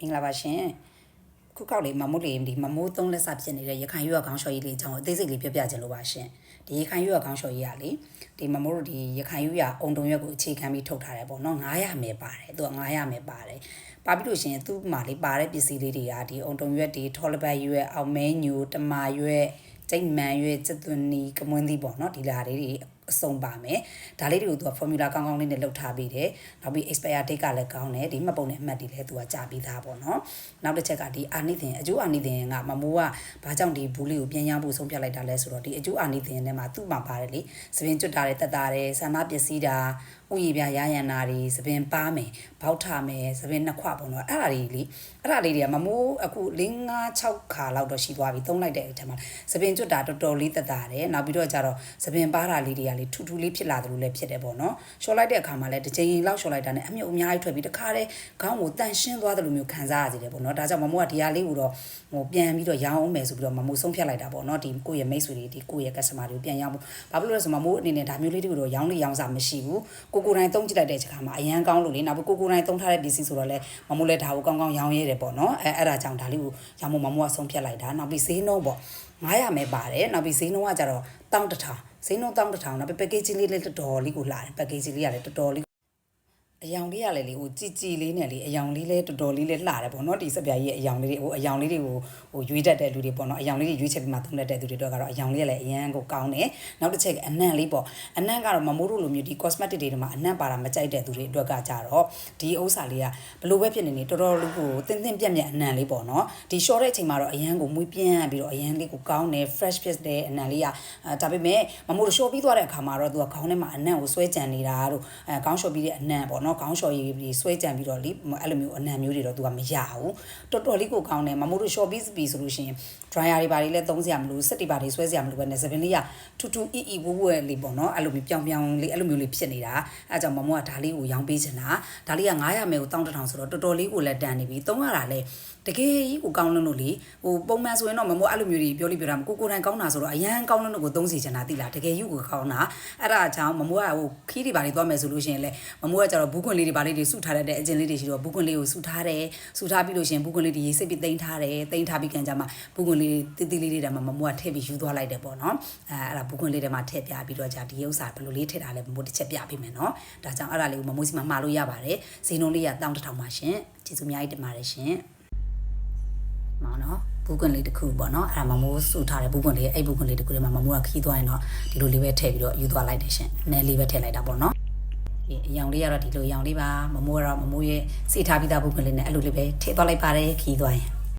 မင်္ဂလာပါရှင်ခုကောက်လေးမမုတ်လေးဒီမမိုးသုံးလက်စဖြစ်နေတဲ့ရခိုင်ရွက်ခေါင်းလျှော်ရည်လေးအကြောင်းအသေးစိတ်လေးပြောပြခြင်းလို့ပါရှင်ဒီရခိုင်ရွက်ခေါင်းလျှော်ရည်ကလေဒီမမိုးတို့ဒီရခိုင်ရွက်အုံတုံရွက်ကိုအခြေခံပြီးထုတ်ထားတယ်ပေါ့နော်900မယ်ပါတယ်သူက900မယ်ပါတယ်ပါပြီးလို့ရှိရင်သူ့မှာလေးပါတဲ့ပစ္စည်းလေးတွေကဒီအုံတုံရွက်တွေထော်လပတ်ရွက်အောင်မဲညိုတမာရွက်ကျိတ်မှန်ရွက်ကျက်သွန်နီကမွန်းသီးပေါ့နော်ဒီလာလေးတွေ အစုံပါမယ်ဒါလေးတွေကိုသူက formula ကောင်းကောင်းလေးနဲ့လုပ်ထားပေးတယ်နောက်ပြီး expire date ကလည်းကောင်းတယ်ဒီမှတ်ပုံနဲ့အမှတ်တွေလည်းသူကကြာပြီးသားပေါ့နော်နောက်တစ်ချက်ကဒီအာနိသင်အကျိုးအာနိသင်ကမမိုးကဘာကြောင့်ဒီဘူးလေးကိုပြန်ရဖို့ဆုံးဖြတ်လိုက်တာလဲဆိုတော့ဒီအကျိုးအာနိသင်ထဲမှာသူ့မှာပါတယ်လေသပင်ကျွတ်တာတွေတက်တာတွေဆန္ဒပစ္စည်းတာဥယျာပြရရန်နာတွေသပင်ပါမယ်ဘောက်ထမယ်သပင်နှစ်ခွပေါ့နော်အဲ့ဒါတွေလေအဲ့ဒါလေးတွေကမမိုးအခု၄၅6ခါလောက်တော့ရှိသွားပြီသုံးလိုက်တဲ့အချိန်မှာသပင်ကျွတ်တာတော်တော်လေးတက်တာတယ်နောက်ပြီးတော့ကျတော့သပင်ပါတာလေးတွေကလေထူထူလေးဖြစ်လာတယ်လို့လည်းဖြစ်တယ်ပေါ့နော်ရှော့လိုက်တဲ့အခါမှာလည်းတစ်ချိန်လောက်ရှော့လိုက်တာနဲ့အမြုပ်အများကြီးထွက်ပြီးတခါတည်းခေါင်းကိုတန်ရှင်းသွားတယ်လို့မျိုးခံစားရစီတယ်ပေါ့နော်ဒါကြောင့်မမိုးကဒီဟာလေးကိုတော့ဟိုပြန်ပြီးတော့ရောင်းအောင်မယ်ဆိုပြီးတော့မမိုးဆုံးဖြတ်လိုက်တာပေါ့နော်ဒီကိုယ့်ရဲ့မိတ်ဆွေတွေဒီကိုယ့်ရဲ့ customer တွေကိုပြန်ရောင်းဖို့ဘာဖြစ်လို့လဲဆိုမမိုးအနေနဲ့ဒါမျိုးလေးတွေကိုတော့ရောင်းလို့ရောင်းစားမရှိဘူးကိုကိုတိုင်းသုံးကြည့်လိုက်တဲ့အခါမှာအရန်ကောင်းလို့လေနောက်ပြီးကိုကိုတိုင်းသုံးထားတဲ့ပစ္စည်းဆိုတော့လေမမိုးလည်းဒါကိုကောင်းကောင်းရောင်းရဲတယ်ပေါ့နော်အဲအဲ့ဒါကြောင့်ဒါလေးကိုရောင်းဖို့မမိုးကဆုံးဖြတ်လိုက်တာနောက်ပြီးဈေးနှုန်းပေါ့900မဲပါတယ်နောက်ပြီးဈေးနှုန်းကကြတော့တောင်းတထောင် ဈေးနှုန်းတောင်းတထောင်နောက်ပြီး package လေးလည်းတော်တော်လေးကိုလာတယ် package လေးကလည်းတော်တော်လေး အယောင်လေးရလေလေဟိုကြည်ကြည်လေးနဲ့လေအယောင်လေးလဲတော်တော်လေးလဲလှတယ်ပေါ့နော်ဒီစပြားကြီးရဲ့အယောင်လေးတွေဟိုအယောင်လေးတွေကိုဟိုရွေးတတ်တဲ့လူတွေပေါ့နော်အယောင်လေးတွေရွေးချက်ပြီးမှသုံးတတ်တဲ့သူတွေတော့ကတော့အယောင်လေးကလည်းအရန်ကိုကောင်းတယ်နောက်တစ်ချက်ကအနံ့လေးပေါ့အနံ့ကတော့မမိုးတို့လိုမျိုးဒီ cosmetic တွေမှာအနံ့ပါတာမကြိုက်တဲ့သူတွေအတွက်ကကြတော့ဒီဥစ္စာလေးကဘလို့ပဲဖြစ်နေနေတော်တော်လေးကိုတင်းတင်းပြက်ပြက်အနံ့လေးပေါ့နော်ဒီ short တဲ့အချိန်မှာတော့အရန်ကိုမွေးပြင်းပြီးတော့အရန်လေးကိုကောင်းတယ် fresh ဖြစ်တဲ့အနံ့လေးကအဲဒါပေမဲ့မမိုးတို့ short ပြီးသွားတဲ့အခါမှာတော့သူကခေါင်းထဲမှာအနံ့ကိုဆွဲကြံနေတာတို့အဲခေါင်း short ပြီးတဲ့အနံ့ပေါ့နော်ခေါင်း short ရေးပြီးဆွဲကြံပြီးတော့လေအဲ့လိုမျိုးအနံ့မျိုးတွေတော့သူကမရဘူးတော်တော်လေးကိုကောင်းတယ်မမိုးတို့ short ပြီးပြီဆိုလို့ရှိရင် dryer တွေဘာတွေလည်းသုံးစရာမလိုစက်တွေဘာတွေဆွဲစရာမလိုပဲနဲ့သပင်လေးကထူထူအီအီဝူဝူလေးပေါ့နော်အဲ့လိုမျိုးပြောင်ပြောင်လေးအဲ့လိုမျိုးလေးဖြစ်နေတာအဲအကြောင့်မမိုးကဒါလေးကိုရောင်းပေးချင်တာဒါလေးက900မဲကို1000ဆိုတော့တော်တော်လေးကိုလက်တန်နေပြီသုံးရတာလည်းတကယ်ကြီးကိုကောင်းလို့လို့လေဟိုပုံမှန်ဆိုရင်တော့မမိုးအဲ့လိုမျိုးတွေပြောလိပြောတာမကိုကိုတိုင်ကောင်းတာဆိုတော့အရန်ကောင်းလို့လို့ကိုသုံးစီချင်တာတိလားတကယ်ကြီးကိုကောင်းတာအဲ့ဒါအကြောင်းမမိုးကဟိုခီးတွေဘာတွေသွားမယ်ဆိုလို့ရှိရင်လေမမိုးကကျတော့ဘူးခွန်လေးတွေဘာလေးတွေစုထားတဲ့အကျင်လေးတွေရှိတော့ဘူးခွန်လေးကိုစုထားတယ်စုထားပြီးလို့ရှိရင်ဘူးခွန်လေးတွေရေးစိတ်ပြီးတိန်းထားတယ်တိန်းထားပြီးကန်ကြမှာဘူးခွန်လေးတိတိလေးတွေထဲမှာမမိုးကထည့်ပြီးယူသွားလိုက်တယ်ပေါ့နော်အဲအဲ့ဒါဘူးခွန်လေးထဲမှာထည့်ပြပြီးတော့じゃဒီဥစ္စာဘယ်လိုလေးထည့်ထားလဲမမိုးတစ်ချက်ပြပေးမယ်နော်ဒါကြောင့်အဲ့ဒါလေးကိုမမိုးစီမှာမှာလို့ရပါတယ်ဈေးနှုန်းလေးက1000ပါရှင်ကျေးဇူးအများကြီးတင်ပါတယ်ရှင်မောင်နော်ဘူးကွန်လေးတစ်ခုပေါ့နော်အဲ့ဒါမမိုးစုထားတဲ့ဘူးကွန်လေးအဲ့ဘူးကွန်လေးတစ်ခုလေးမှာမမိုးကခီးသွားရင်တော့ဒီလိုလေးပဲထည့်ပြီးတော့ယူသွားလိုက်တယ်ရှင်နည်းလေးပဲထည့်လိုက်တာပေါ့နော်ဒီ အယောင်လေးကတော့ဒီလိုအယောင်လေးပါမမိုးကတော့မမိုးရဲ့စိတ်ထားပြီးသားဘူးကွန်လေးနဲ့အဲ့လိုလေးပဲထည့်သွားလိုက်ပါတယ်ခီးသွားရင်